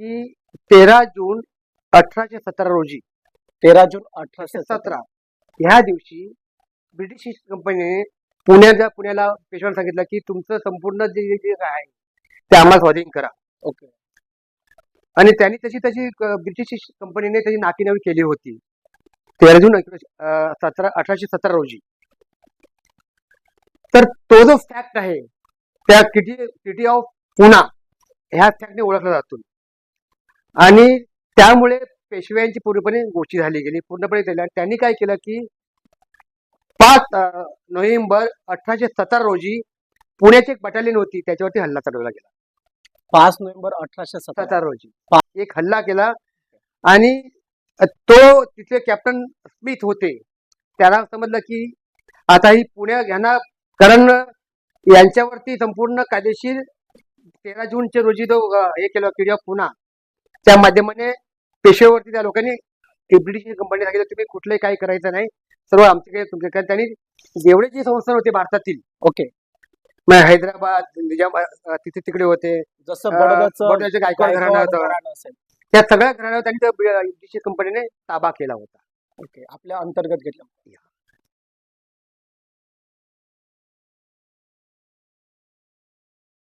की तेरा जून अठराशे सतरा रोजी तेरा जून अठराशे सतरा. ह्या दिवशी ब्रिटिश ईस्ट कंपनीने पुण्याच्या पुण्याला पेशव्याला सांगितलं की तुमचं संपूर्ण जे जे- काय आहे ते आम्हाला स्वाधीन करा. ओके. आणि त्यांनी तशी तशी ब्रिटिश ईस्ट कंपनीने त्याची नाकीनवी केली होती. तेरा जून सतरा अठराशे सतरा रोजी. तर तो जो फॅक्ट आहे त्या किटी सिटी ऑफ पुणा ह्या फॅक्टने ओळखला जातो आणि त्यामुळे पेशव्यांची पूर्णपणे गोष्टी झाली गेली. पूर्णपणे झाली आणि त्यांनी काय केलं की पाच नोव्हेंबर अठराशे सतरा रोजी पुण्याची एक बटालियन होती त्याच्यावरती हल्ला चढवला गेला. पाच नोव्हेंबर अठराशे सतरा रोजी. एक हल्ला केला आणि तो तिथले कॅप्टन स्मिथ होते. त्याला समजलं की आता ही पुण्या यांना कारण यांच्यावरती संपूर्ण कायदेशीर तेरा जूनच्या रोजी अं, हे केलं किडी ऑफ पुणा त्या माध्यमाने पेशवेवरती त्या लोकांनी ब्रिटिश कंपनी सांगितलं तुम्ही कुठलंही काही करायचं नाही. सर्व आमच्याकडे तुमच्याकडे त्यांनी जेवढे जे संस्थान होते भारतातील. ओके. मग हैदराबाद तिथे तिकडे होते. जसं गायकवाड घराणं होतं. त्या सगळ्या घराण्यावर त्यांनी ब्रिटिश कंपनीने ताबा केला होता. ओके. आपल्या अंतर्गत घेतलं.